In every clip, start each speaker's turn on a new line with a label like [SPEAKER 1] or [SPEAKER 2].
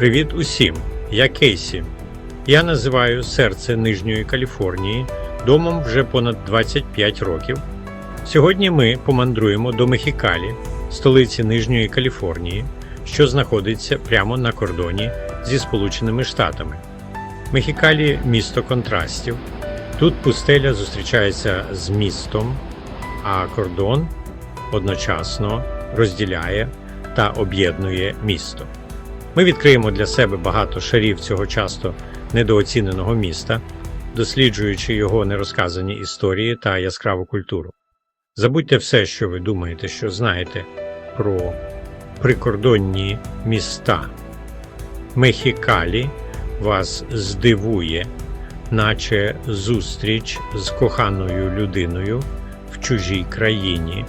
[SPEAKER 1] Привіт усім! Я Кейсі. Я називаю серце Нижньої Каліфорнії домом вже понад 25 років. Сьогодні ми помандруємо до Мехікалі, столиці Нижньої Каліфорнії, що знаходиться прямо на кордоні зі Сполученими Штатами. Мехікалі місто контрастів. Тут пустеля зустрічається з містом, а кордон одночасно розділяє та об'єднує місто. Ми відкриємо для себе багато шарів цього часто недооціненого міста, досліджуючи його нерозказані історії та яскраву культуру. Забудьте все, що ви думаєте, що знаєте про прикордонні міста. Мехікалі вас здивує, наче зустріч з коханою людиною в чужій країні.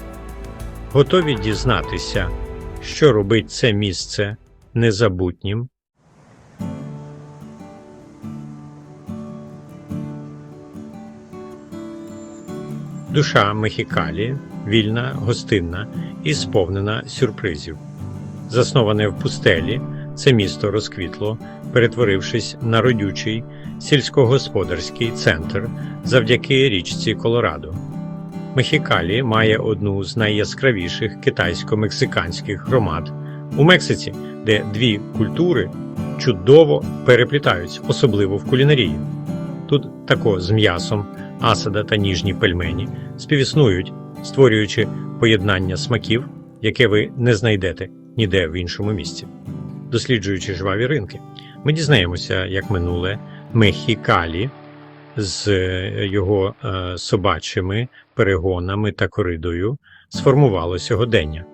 [SPEAKER 1] Готові дізнатися, що робить це місце незабутнім. Душа Мехікалі вільна, гостинна і сповнена сюрпризів. Засноване в пустелі, це місто розквітло, перетворившись на родючий сільськогосподарський центр завдяки річці Колорадо. Мехікалі має одну з найяскравіших китайсько-мексиканських громад у Мексиці, де дві культури чудово переплітаються, особливо в кулінарії. Тут тако з м'ясом, асада та ніжні пельмені співіснують, створюючи поєднання смаків, яке ви не знайдете ніде в іншому місці. Досліджуючи жваві ринки, ми дізнаємося, як минуле Мехікалі з е, його е, собачими перегонами та коридою сформувало сьогодення.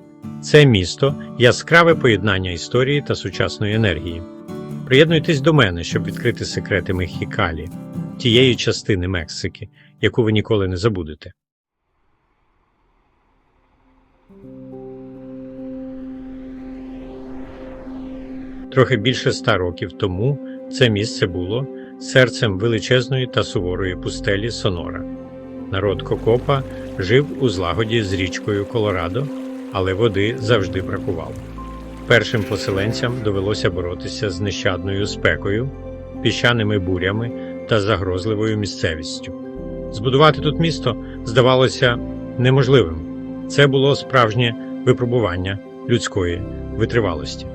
[SPEAKER 1] Це місто яскраве поєднання історії та сучасної енергії. Приєднуйтесь до мене, щоб відкрити секрети Мехікалі, тієї частини Мексики, яку ви ніколи не забудете. Трохи більше ста років тому це місце було серцем величезної та суворої пустелі Сонора. Народ Кокопа жив у злагоді з річкою Колорадо, але води завжди бракувало. Першим поселенцям довелося боротися з нещадною спекою, піщаними бурями та загрозливою місцевістю. Збудувати тут місто здавалося неможливим. Це було справжнє випробування людської витривалості.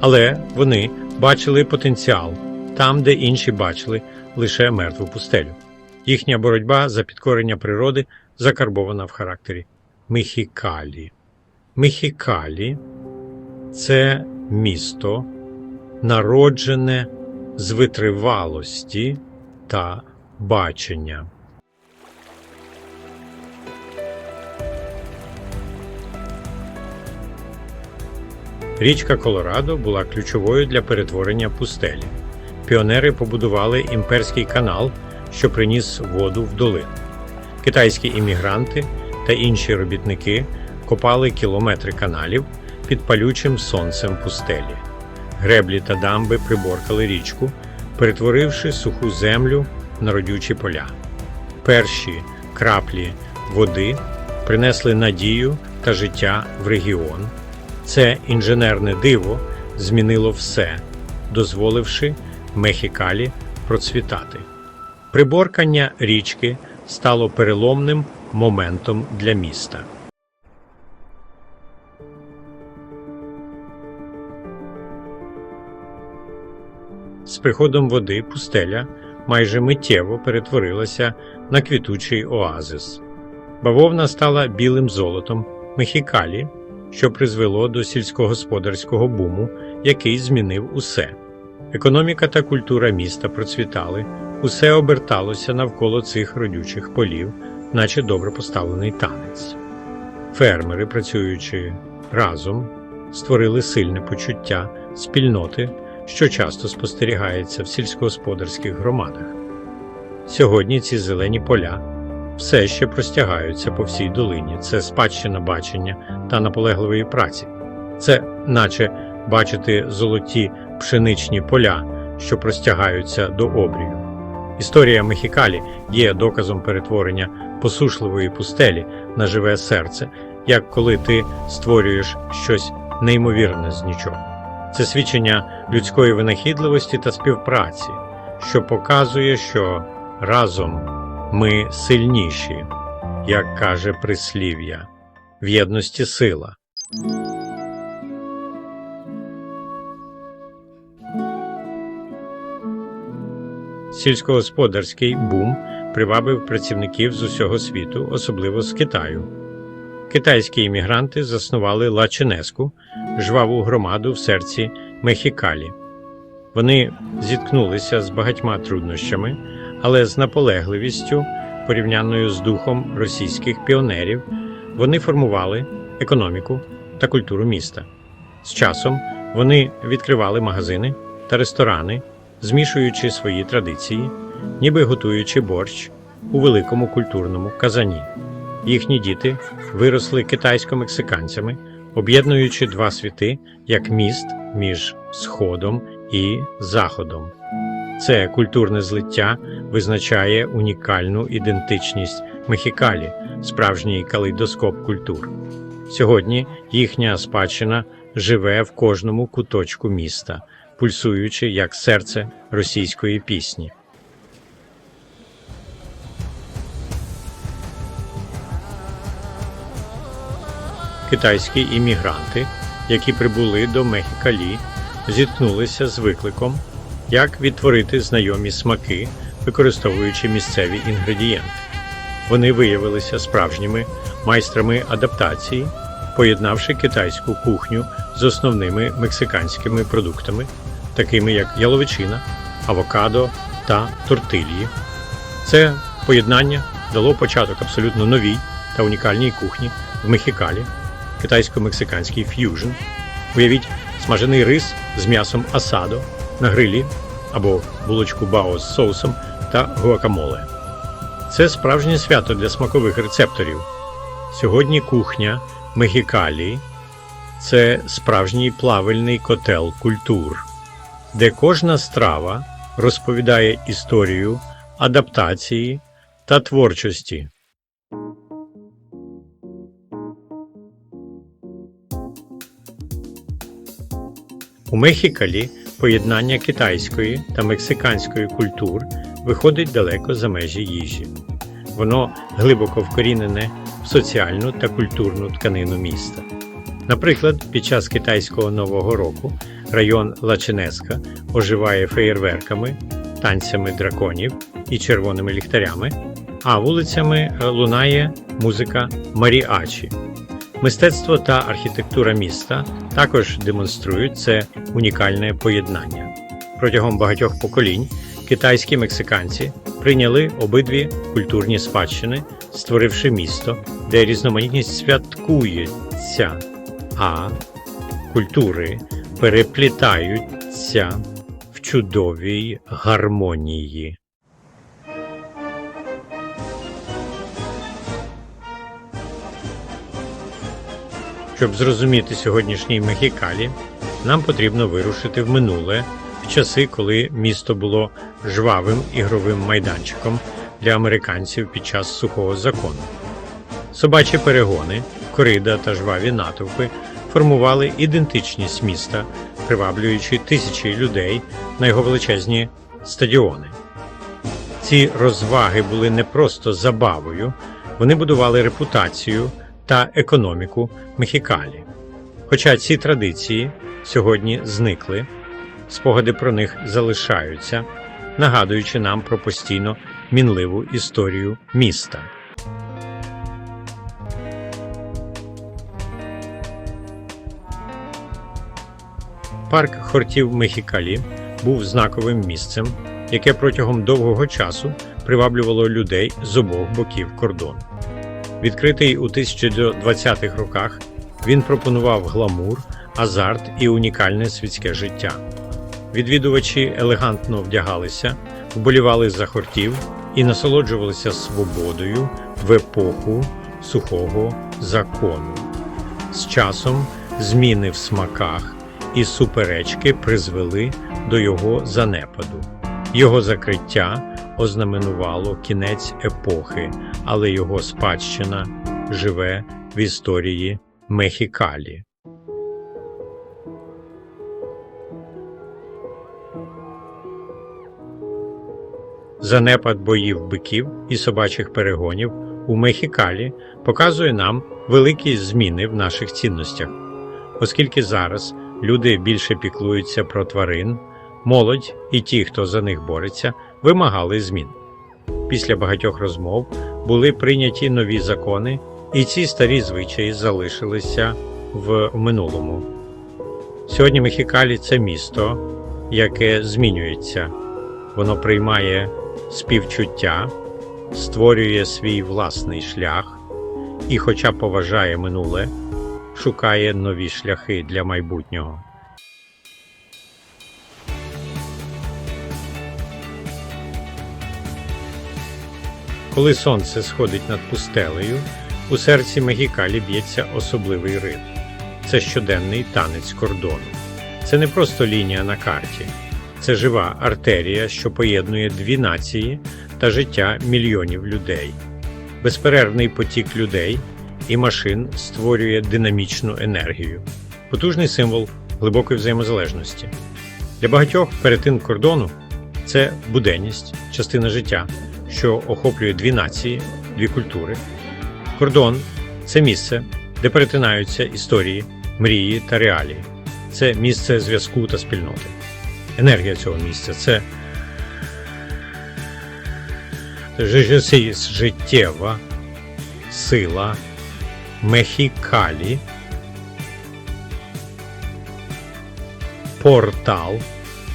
[SPEAKER 1] Але вони бачили потенціал там, де інші бачили лише мертву пустелю. Їхня боротьба за підкорення природи закарбована в характері Мехікалі. Мехікалі це місто, народжене з витривалості та бачення. Річка Колорадо була ключовою для перетворення пустелі. Піонери побудували імперський канал, що приніс воду в долину. Китайські іммігранти та інші робітники копали кілометри каналів під палючим сонцем пустелі. Греблі та дамби приборкали річку, перетворивши суху землю на родючі поля. Перші краплі води принесли надію та життя в регіон. Це інженерне диво змінило все, дозволивши Мехікалі процвітати. Приборкання річки стало переломним моментом для міста. З приходом води пустеля майже миттєво перетворилася на квітучий оазис. Бавовна стала білим золотом Мехікалі, що призвело до сільськогосподарського буму, який змінив усе. Економіка та культура міста процвітали, усе оберталося навколо цих родючих полів, наче добре поставлений танець. Фермери, працюючи разом, створили сильне почуття спільноти, що часто спостерігається в сільськогосподарських громадах. Сьогодні ці зелені поля все ще простягаються по всій долині. Це спадщина бачення та наполегливої праці. Це, наче бачити золоті пшеничні поля, що простягаються до обрію. Історія Мехікалі є доказом перетворення посушливої пустелі на живе серце, як коли ти створюєш щось неймовірне з нічого. Це свідчення людської винахідливості та співпраці, що показує, що разом ми сильніші, як каже прислів'я, в єдності сила. Сільськогосподарський бум привабив працівників з усього світу, особливо з Китаю. Китайські іммігранти заснували Лачинеску, жваву громаду в серці Мехікалі. Вони зіткнулися з багатьма труднощами, але з наполегливістю, порівняною з духом російських піонерів, вони формували економіку та культуру міста. З часом вони відкривали магазини та ресторани, змішуючи свої традиції, ніби готуючи борщ у великому культурному казані. Їхні діти виросли китайсько-мексиканцями, об'єднуючи два світи як міст між Сходом і Заходом. Це культурне злиття визначає унікальну ідентичність Мехікалі, справжній калейдоскоп культур. Сьогодні їхня спадщина живе в кожному куточку міста, пульсуючи як серце російської пісні. Китайські іммігранти, які прибули до Мехікалі, зіткнулися з викликом, як відтворити знайомі смаки, використовуючи місцеві інгредієнти. Вони виявилися справжніми майстрами адаптації, поєднавши китайську кухню з основними мексиканськими продуктами, такими як яловичина, авокадо та тортильї. Це поєднання дало початок абсолютно новій та унікальній кухні в Мехікалі, китайсько-мексиканський ф'южн. Уявіть смажений рис з м'ясом асадо на грилі або булочку бао з соусом та гуакамоле. Це справжнє свято для смакових рецепторів. Сьогодні кухня Мехікалі це справжній плавальний котел культур, де кожна страва розповідає історію адаптації та творчості. У Мехікалі поєднання китайської та мексиканської культур виходить далеко за межі їжі. Воно глибоко вкорінене в соціальну та культурну тканину міста. Наприклад, під час китайського Нового року район Лачинеска оживає феєрверками, танцями драконів і червоними ліхтарями, а вулицями лунає музика маріачі. Мистецтво та архітектура міста також демонструють це унікальне поєднання. Протягом багатьох поколінь китайські мексиканці прийняли обидві культурні спадщини, створивши місто, де різноманітність святкується, а культури переплітаються в чудовій гармонії. Щоб зрозуміти сьогоднішній Мехікалі, нам потрібно вирушити в минуле в часи, коли місто було жвавим ігровим майданчиком для американців під час сухого закону. Собачі перегони, корида та жваві натовпи формували ідентичність міста, приваблюючи тисячі людей на його величезні стадіони. Ці розваги були не просто забавою, вони будували репутацію та економіку Мехікалі. Хоча ці традиції сьогодні зникли, спогади про них залишаються, нагадуючи нам про постійно мінливу історію міста. Парк хортів Мехікалі був знаковим місцем, яке протягом довгого часу приваблювало людей з обох боків кордону. Відкритий у 1920-х роках, він пропонував гламур, азарт і унікальне світське життя. Відвідувачі елегантно вдягалися, вболівали за хортів і насолоджувалися свободою в епоху сухого закону. З часом зміни в смаках і суперечки призвели до його занепаду. Його закриття ознаменувало кінець епохи, але його спадщина живе в історії Мехікалі. Занепад боїв биків і собачих перегонів у Мехікалі показує нам великі зміни в наших цінностях, оскільки зараз люди більше піклуються про тварин, молодь і ті, хто за них бореться, вимагали змін. Після багатьох розмов були прийняті нові закони, і ці старі звичаї залишилися в минулому. Сьогодні Мехікалі це місто, яке змінюється. Воно приймає співчуття, створює свій власний шлях і, хоча поважає минуле, шукає нові шляхи для майбутнього. Коли сонце сходить над пустелею, у серці Мегікалі б'ється особливий ритм. Це щоденний танець кордону. Це не просто лінія на карті, це жива артерія, що поєднує дві нації та життя мільйонів людей. Безперервний потік людей і машин створює динамічну енергію, потужний символ глибокої взаємозалежності. Для багатьох перетин кордону це буденність, частина життя, що охоплює дві нації, дві культури. Кордон це місце, де перетинаються історії, мрії та реалії. Це місце зв'язку та спільноти. Енергія цього місця це життєва сила Мехікалі, портал,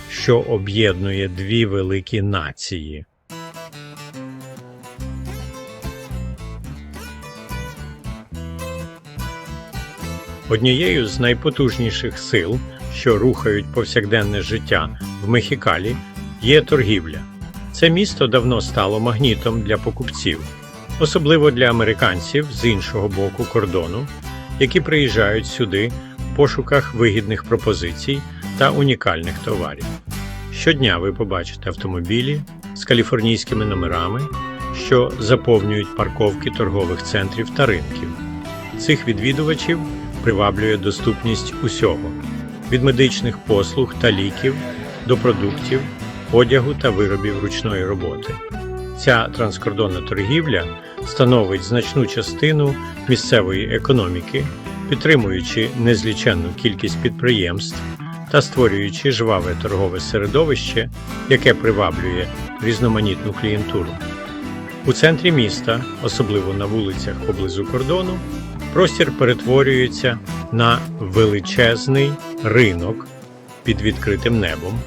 [SPEAKER 1] що об'єднує дві великі нації. Однією з найпотужніших сил, що рухають повсякденне життя в Мехікалі, є торгівля. Це місто давно стало магнітом для покупців, особливо для американців з іншого боку кордону, які приїжджають сюди в пошуках вигідних пропозицій та унікальних товарів. Щодня ви побачите автомобілі з каліфорнійськими номерами, що заповнюють парковки торгових центрів та ринків. Цих відвідувачів приваблює доступність усього від медичних послуг та ліків до продуктів, одягу та виробів ручної роботи. Ця транскордонна торгівля становить значну частину місцевої економіки, підтримуючи незліченну кількість підприємств та створюючи жваве торгове середовище, яке приваблює різноманітну клієнтуру. У центрі міста, особливо на вулицях поблизу кордону, простір перетворюється на величезний ринок під відкритим небом.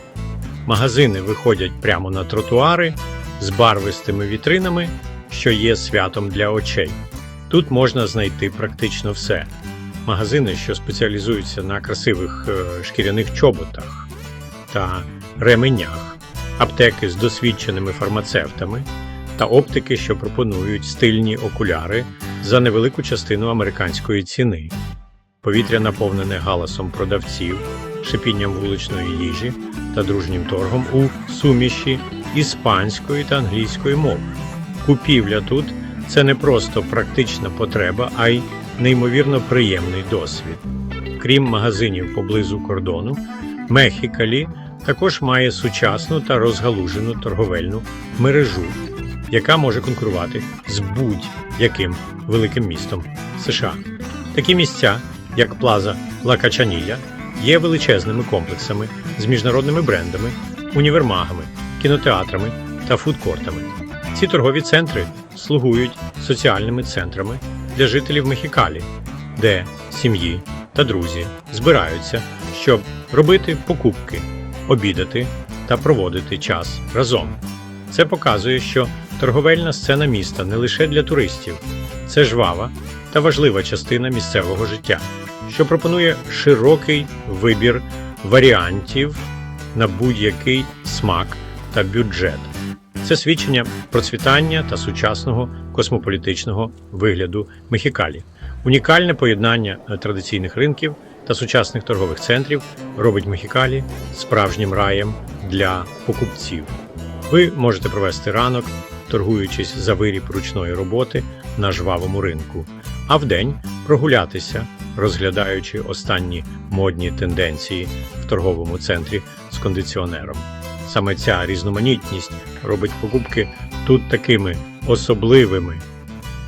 [SPEAKER 1] Магазини виходять прямо на тротуари з барвистими вітринами, що є святом для очей. Тут можна знайти практично все. Магазини, що спеціалізуються на красивих е, шкіряних чоботах та ременях, аптеки з досвідченими фармацевтами та оптики, що пропонують стильні окуляри за невелику частину американської ціни. Повітря наповнене галасом продавців, шипінням вуличної їжі та дружнім торгом у суміші іспанської та англійської мови. Купівля тут це не просто практична потреба, а й неймовірно приємний досвід. Крім магазинів поблизу кордону, Мехікалі також має сучасну та розгалужену торговельну мережу, яка може конкурувати з будь-яким великим містом США. Такі місця, як Плаза Ла Качанілля, є величезними комплексами з міжнародними брендами, універмагами, кінотеатрами та фудкортами. Ці торгові центри слугують соціальними центрами для жителів Мехікалі, де сім'ї та друзі збираються, щоб робити покупки, обідати та проводити час разом. Це показує, що торговельна сцена міста не лише для туристів, це жвава та важлива частина місцевого життя, що пропонує широкий вибір варіантів на будь-який смак та бюджет. Це свідчення процвітання та сучасного космополітичного вигляду Мехікалі. Унікальне поєднання традиційних ринків та сучасних торгових центрів робить Мехікалі справжнім раєм для покупців. Ви можете провести ранок, торгуючись за виріб ручної роботи на жвавому ринку, а вдень прогулятися, розглядаючи останні модні тенденції в торговому центрі з кондиціонером. Саме ця різноманітність робить покупки тут такими особливими.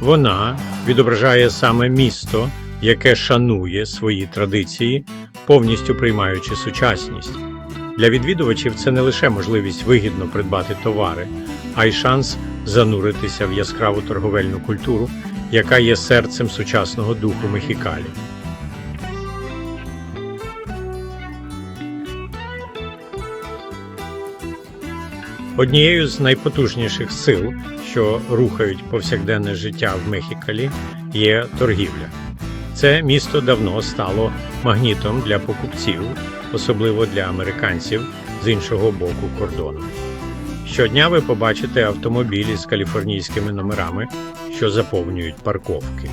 [SPEAKER 1] Вона відображає саме місто, яке шанує свої традиції, повністю приймаючи сучасність. Для відвідувачів це не лише можливість вигідно придбати товари, а й шанс зануритися в яскраву торговельну культуру, яка є серцем сучасного духу Мехікалі. Однією з найпотужніших сил, що рухають повсякденне життя в Мехікалі, є торгівля. Це місто давно стало магнітом для покупців, особливо для американців з іншого боку кордону. Щодня ви побачите автомобілі з каліфорнійськими номерами, що заповнюють парковки.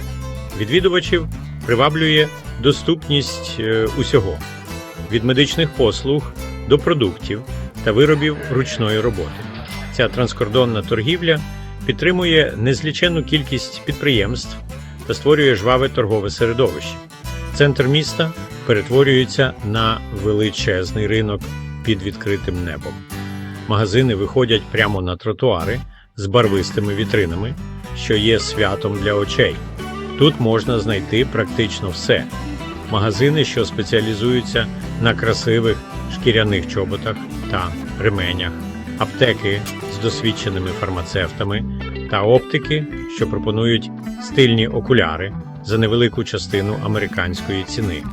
[SPEAKER 1] Відвідувачів приваблює доступність е, усього від медичних послуг до продуктів та виробів ручної роботи. Ця транскордонна торгівля підтримує незліченну кількість підприємств та створює жваве торгове середовище. Центр міста перетворюється на величезний ринок під відкритим небом. Магазини виходять прямо на тротуари з барвистими вітринами, що є святом для очей. Тут можна знайти практично все. Магазини, що спеціалізуються на красивих шкіряних чоботах та ременях, аптеки з досвідченими фармацевтами та оптики, що пропонують стильні окуляри за невелику частину американської ціни.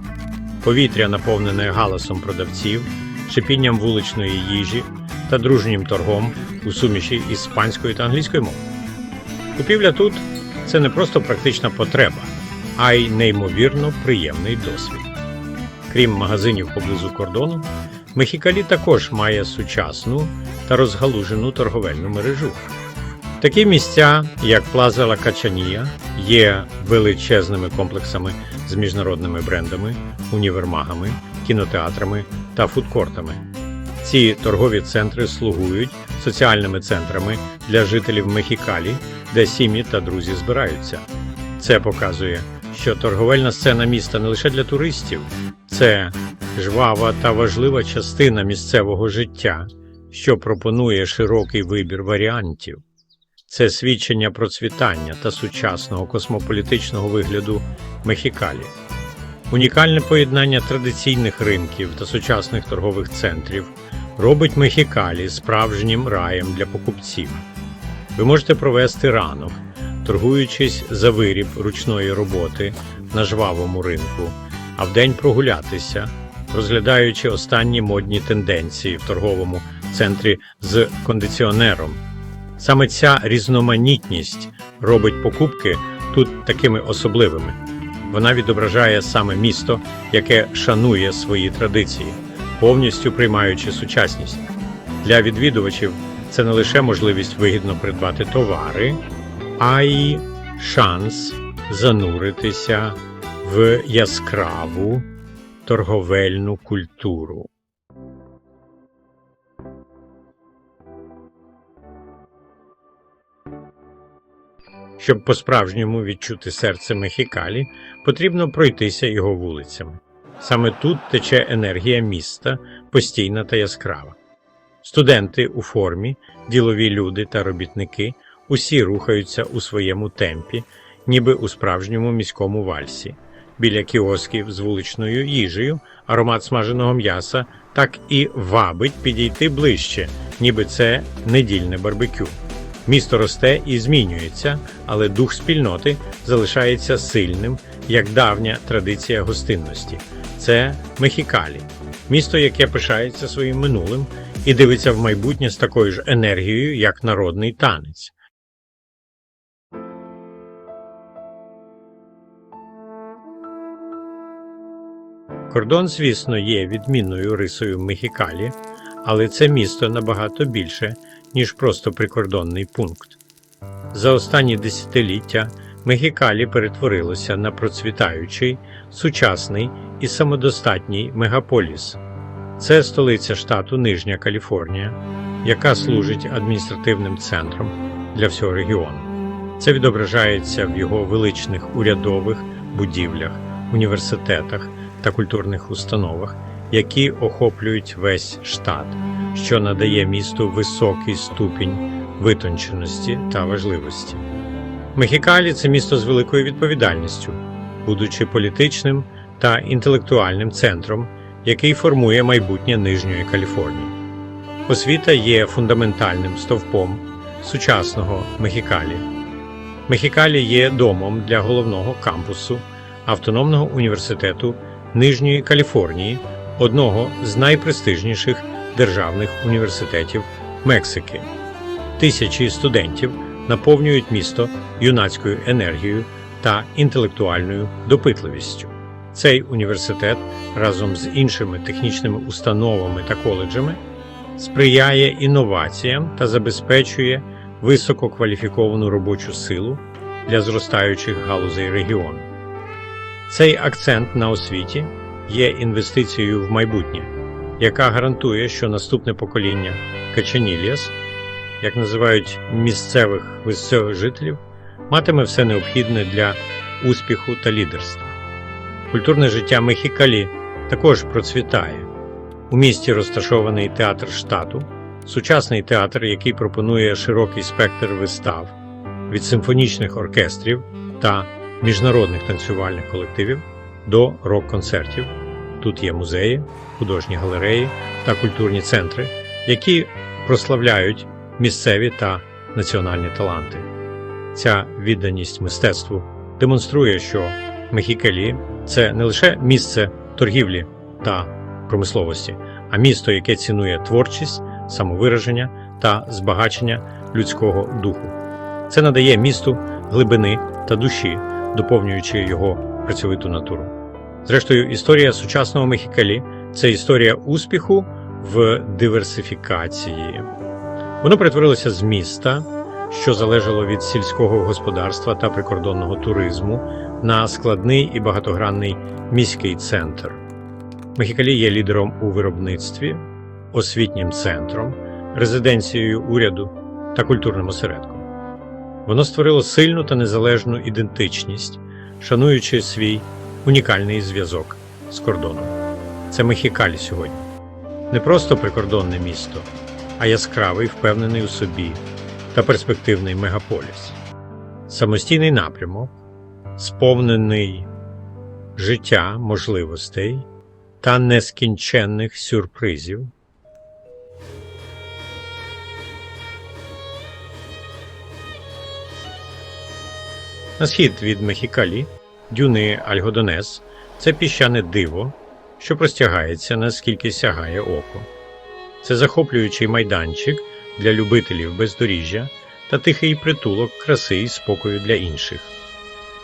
[SPEAKER 1] Повітря наповнене галасом продавців, шипінням вуличної їжі та дружнім торгом у суміші іспанської та англійської мов. Купівля тут це не просто практична потреба, а й неймовірно приємний досвід. Крім магазинів поблизу кордону, Мехікалі також має сучасну та розгалужену торговельну мережу. Такі місця, як Плаза Ла Качанія, є величезними комплексами з міжнародними брендами, універмагами, кінотеатрами та фудкортами. Ці торгові центри слугують соціальними центрами для жителів Мехікалі, де сім'ї та друзі збираються. Це показує, що торговельна сцена міста не лише для туристів, це жвава та важлива частина місцевого життя, що пропонує широкий вибір варіантів. Це свідчення процвітання та сучасного космополітичного вигляду Мехікалі. Унікальне поєднання традиційних ринків та сучасних торгових центрів робить Мехікалі справжнім раєм для покупців. Ви можете провести ранок, торгуючись за виріб ручної роботи на жвавому ринку, а вдень прогулятися, розглядаючи останні модні тенденції в торговому центрі з кондиціонером. Саме ця різноманітність робить покупки тут такими особливими. Вона відображає саме місто, яке шанує свої традиції, повністю приймаючи сучасність. Для відвідувачів це не лише можливість вигідно придбати товари, а й шанс зануритися в яскраву торговельну культуру. Щоб по-справжньому відчути серце Мехікалі, потрібно пройтися його вулицями. Саме тут тече енергія міста, постійна та яскрава. Студенти у формі, ділові люди та робітники усі рухаються у своєму темпі, ніби у справжньому міському вальсі. Біля кіосків з вуличною їжею аромат смаженого м'яса так і вабить підійти ближче, ніби це недільне барбекю. Місто росте і змінюється, але дух спільноти залишається сильним, як давня традиція гостинності. Це Мехікалі, місто, яке пишається своїм минулим і дивиться в майбутнє з такою ж енергією, як народний танець. Кордон, звісно, є відмінною рисою Мехікалі, але це місто набагато більше, ніж просто прикордонний пункт. За останні десятиліття Мехікалі перетворилося на процвітаючий, сучасний і самодостатній мегаполіс. Це столиця штату Нижня Каліфорнія, яка служить адміністративним центром для всього регіону. Це відображається в його величних урядових будівлях, університетах та культурних установах, які охоплюють весь штат, що надає місту високий ступінь витонченості та важливості. Мехікалі це місто з великою відповідальністю, будучи політичним та інтелектуальним центром, який формує майбутнє Нижньої Каліфорнії. Освіта є фундаментальним стовпом сучасного Мехікалі. Мехікалі є домом для головного кампусу Автономного університету Нижньої Каліфорнії, одного з найпрестижніших державних університетів Мексики. Тисячі студентів наповнюють місто юнацькою енергією та інтелектуальною допитливістю. Цей університет разом з іншими технічними установами та коледжами сприяє інноваціям та забезпечує висококваліфіковану робочу силу для зростаючих галузей регіону. Цей акцент на освіті є інвестицією в майбутнє, яка гарантує, що наступне покоління Качаніліас, як називають місцевих місцевих жителів, матиме все необхідне для успіху та лідерства. Культурне життя Мехікалі також процвітає. У місті розташований театр штату, сучасний театр, який пропонує широкий спектр вистав від симфонічних оркестрів та міжнародних танцювальних колективів до рок-концертів. Тут є музеї, художні галереї та культурні центри, які прославляють місцеві та національні таланти. Ця відданість мистецтву демонструє, що Мехікалі це не лише місце торгівлі та промисловості, а місто, яке цінує творчість, самовираження та збагачення людського духу. Це надає місту глибини та душі, доповнюючи його працьовиту натуру. Зрештою, історія сучасного Мехікалі це історія успіху в диверсифікації. Воно перетворилося з міста, що залежало від сільського господарства та прикордонного туризму, на складний і багатогранний міський центр. Мехікалі є лідером у виробництві, освітнім центром, резиденцією уряду та культурним осередком. Воно створило сильну та незалежну ідентичність, шануючи свій унікальний зв'язок з кордоном. Це Мехікалі сьогодні. Не просто прикордонне місто, а яскравий, впевнений у собі та перспективний мегаполіс. Самостійний напрямок, сповнений життя можливостей та нескінченних сюрпризів. На схід від Мехікалі, дюни Альгодонес це піщане диво, що простягається наскільки сягає око. Це захоплюючий майданчик для любителів бездоріжжя та тихий притулок краси і спокою для інших.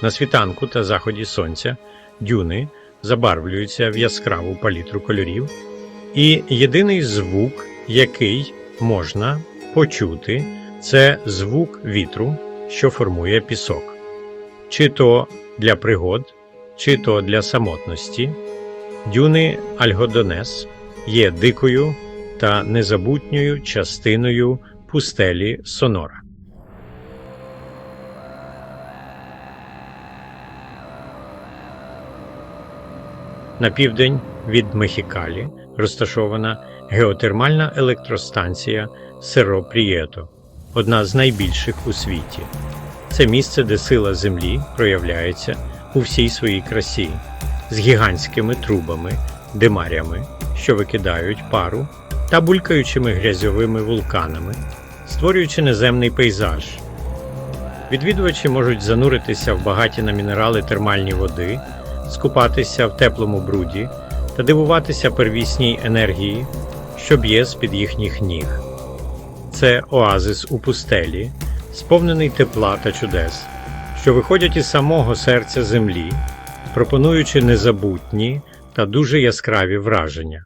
[SPEAKER 1] На світанку та заході сонця дюни забарвлюються в яскраву палітру кольорів, і єдиний звук, який можна почути, це звук вітру, що формує пісок, чи то для пригод, чи то для самотності. Дюни Альгодонес є дикою та незабутньою частиною пустелі Сонора. На південь від Мехікалі розташована геотермальна електростанція Серо Прієто, одна з найбільших у світі. Це місце, де сила Землі проявляється у всій своїй красі, з гігантськими трубами, димарями, що викидають пару, та булькаючими грязьовими вулканами, створюючи неземний пейзаж. Відвідувачі можуть зануритися в багаті на мінерали термальні води, скупатися в теплому бруді та дивуватися первісній енергії, що б'є з-під їхніх ніг. Це оазис у пустелі, сповнений тепла та чудес, що виходять із самого серця землі, пропонуючи незабутні та дуже яскраві враження.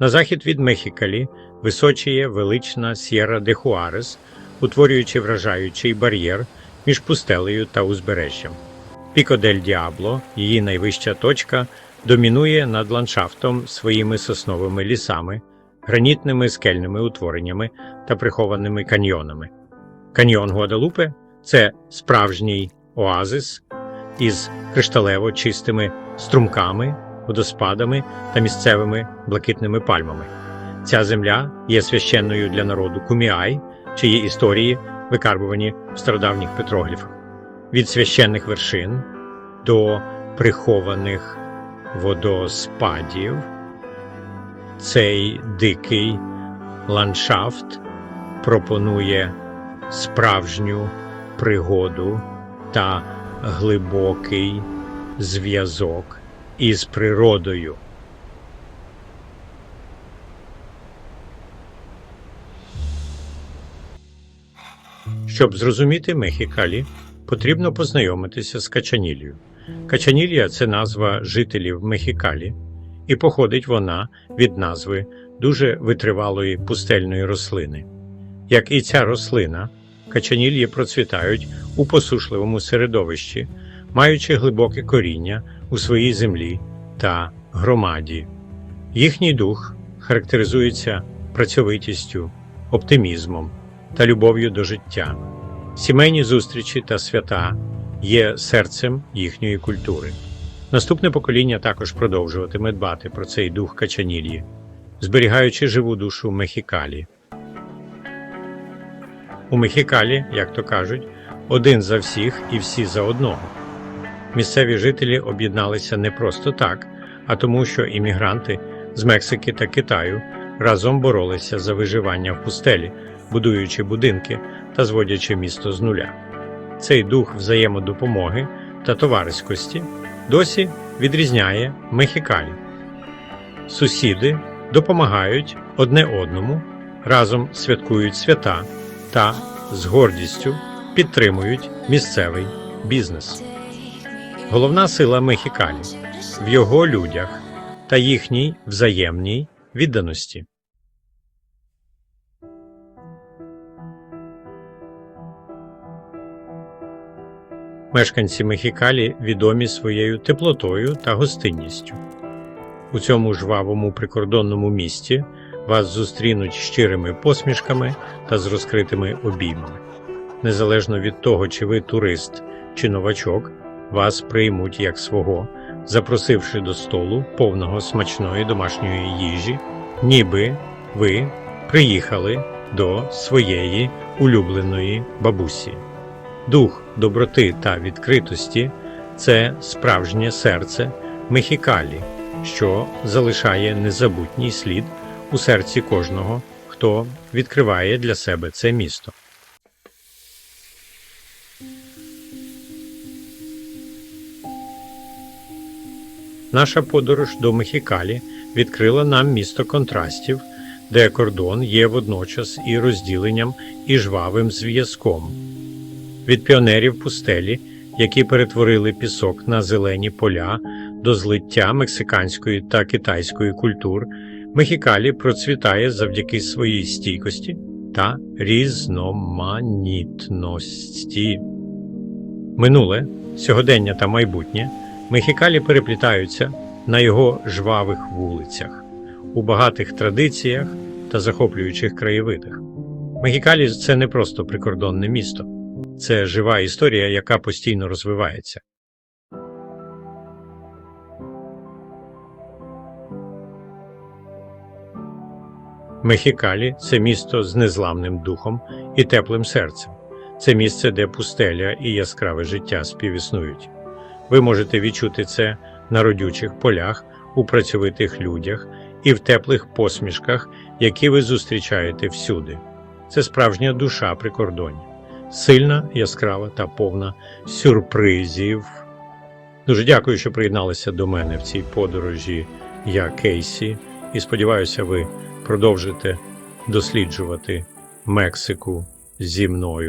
[SPEAKER 1] На захід від Мехікалі височіє велична Сєра де Хуарес, утворюючи вражаючий бар'єр між пустелею та узбережжям. Піко дель Діабло, її найвища точка, домінує над ландшафтом своїми сосновими лісами, гранітними скельними утвореннями та прихованими каньйонами. Каньйон Гуадалупе Це справжній оазис із кришталево чистими струмками, водоспадами та місцевими блакитними пальмами. Ця земля є священною для народу Куміай, чиї історії викарбувані в стародавніх петрогліфах. Від священних вершин до прихованих водоспадів. Цей дикий ландшафт пропонує справжню пригоду та глибокий зв'язок із природою. Щоб зрозуміти Мехікалі, потрібно познайомитися з Качанілью. Качанілля це назва жителів Мехікалі, і походить вона від назви дуже витривалої пустельної рослини. Як і ця рослина, качаніллі процвітають у посушливому середовищі, маючи глибоке коріння у своїй землі та громаді. Їхній дух характеризується працьовитістю, оптимізмом та любов'ю до життя. Сімейні зустрічі та свята є серцем їхньої культури. Наступне покоління також продовжуватиме дбати про цей дух качанілії, зберігаючи живу душу Мехікалі. У Мехікалі, як то кажуть, один за всіх і всі за одного. Місцеві жителі об'єдналися не просто так, а тому, що іммігранти з Мексики та Китаю разом боролися за виживання в пустелі, будуючи будинки та зводячи місто з нуля. Цей дух взаємодопомоги та товариськості досі відрізняє Мехікалі. Сусіди допомагають одне одному, разом святкують свята та з гордістю підтримують місцевий бізнес. Головна сила Мехікалі в його людях та їхній взаємній відданості. Мешканці Мехікалі відомі своєю теплотою та гостинністю. У цьому жвавому прикордонному місті вас зустрінуть щирими посмішками та з розкритими обіймами. Незалежно від того, чи ви турист чи новачок, вас приймуть як свого, запросивши до столу повного смачної домашньої їжі, ніби ви приїхали до своєї улюбленої бабусі. Дух доброти та відкритості це справжнє серце Мехікалі, що залишає незабутній слід у серці кожного, хто відкриває для себе це місто. Наша подорож до Мехікалі відкрила нам місто контрастів, де кордон є водночас і розділенням, і жвавим зв'язком. Від піонерів пустелі, які перетворили пісок на зелені поля до злиття мексиканської та китайської культур, Мехікалі процвітає завдяки своїй стійкості та різноманітності. Минуле, сьогодення та майбутнє Мехікалі переплітаються на його жвавих вулицях, у багатих традиціях та захоплюючих краєвидах. Мехікалі це не просто прикордонне місто, це жива історія, яка постійно розвивається. Мехікалі це місто з незламним духом і теплим серцем. Це місце, де пустеля і яскраве життя співіснують. Ви можете відчути це на родючих полях, у працьовитих людях і в теплих посмішках, які ви зустрічаєте всюди. Це справжня душа прикордоння, сильна, яскрава та повна сюрпризів. Дуже дякую, що приєдналися до мене в цій подорожі. Я Кейсі, і сподіваюся, ви продовжите досліджувати Мексику зі мною.